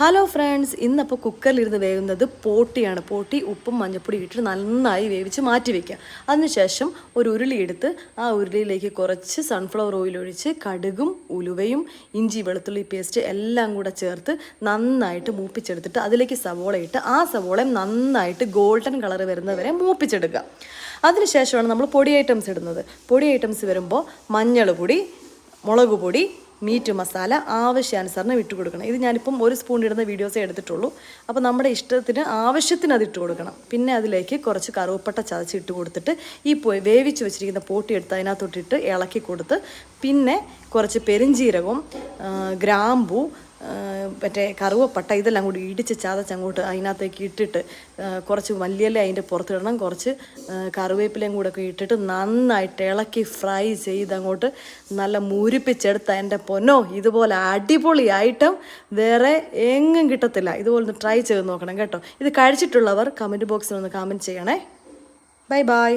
Hello friends ഇന്നപ്പോൾ കുക്കറിലിരുന്ന് വേകുന്നത് പോട്ടിയാണ്. പോട്ടി ഉപ്പും മഞ്ഞപ്പൊടി ഇട്ട് നന്നായി വേവിച്ച് മാറ്റി വയ്ക്കുക അതിനുശേഷം ഒരു ഉരുളി എടുത്ത് ആ ഉരുളിയിലേക്ക് കുറച്ച് സൺഫ്ലവർ ഓയിൽ ഒഴിച്ച് കടുകും ഉലുവയും ഇഞ്ചി വെളുത്തുള്ളി പേസ്റ്റ് എല്ലാം കൂടെ ചേർത്ത് നന്നായിട്ട് മൂപ്പിച്ചെടുത്തിട്ട് അതിലേക്ക് സവോള ഇട്ട് ആ സവോള നന്നായിട്ട് ഗോൾഡൻ കളർ വരുന്നവരെ മൂപ്പിച്ചെടുക്കുക. അതിനുശേഷമാണ് നമ്മൾ പൊടി ഐറ്റംസ് ഇടുന്നത്. പൊടി ഐറ്റംസ് വരുമ്പോൾ മഞ്ഞൾ പൊടി മുളക് പൊടി മീറ്റ് മസാല ആവശ്യാനുസരണം ഇട്ട് കൊടുക്കണം ഇത് ഞാനിപ്പം ഒരു സ്പൂൺ ഇടുന്ന വീഡിയോസേ എടുത്തിട്ടുള്ളൂ. അപ്പോൾ നമ്മുടെ ഇഷ്ടത്തിന് ആവശ്യത്തിന് അത് ഇട്ട് കൊടുക്കണം. പിന്നെ അതിലേക്ക് കുറച്ച് കറുവപ്പട്ട ചതച്ച് ഇട്ട് കൊടുത്തിട്ട് ഈ വേവിച്ച് വെച്ചിരിക്കുന്ന പോട്ടി എടുത്ത് അതിനകത്തോട്ടിട്ട് ഇളക്കി കൊടുത്ത് പിന്നെ കുറച്ച് പെരിഞ്ജീരകവും ഗ്രാമ്പൂ മറ്റേ കറുവപ്പട്ട ഇതെല്ലാം കൂടി ഇടിച്ച് ചതച്ച് അങ്ങോട്ട് അതിനകത്തേക്ക് ഇട്ടിട്ട് കുറച്ച് മല്ലിയല അതിന്റെ പുറത്തിടണം. കുറച്ച് ആ, കറിവേപ്പിലയും കൂടെ ഒക്കെ ഇട്ടിട്ട് നന്നായിട്ട് ഇളക്കി ഫ്രൈ ചെയ്ത് അങ്ങോട്ട് നല്ല മുരിപ്പിച്ചെടുത്ത എന്റെ പൊന്നോ ഇതുപോലെ അടിപൊളി ഐറ്റം വേറെ എങ്ങും കിട്ടത്തില്ല. ഇതുപോലെ ഒന്ന് ട്രൈ ചെയ്ത് നോക്കണം കേട്ടോ. ഇത് കഴിച്ചിട്ടുള്ളവർ കമന്റ് ബോക്സിൽ ഒന്ന് കമന്റ് ചെയ്യണേ. Bye bye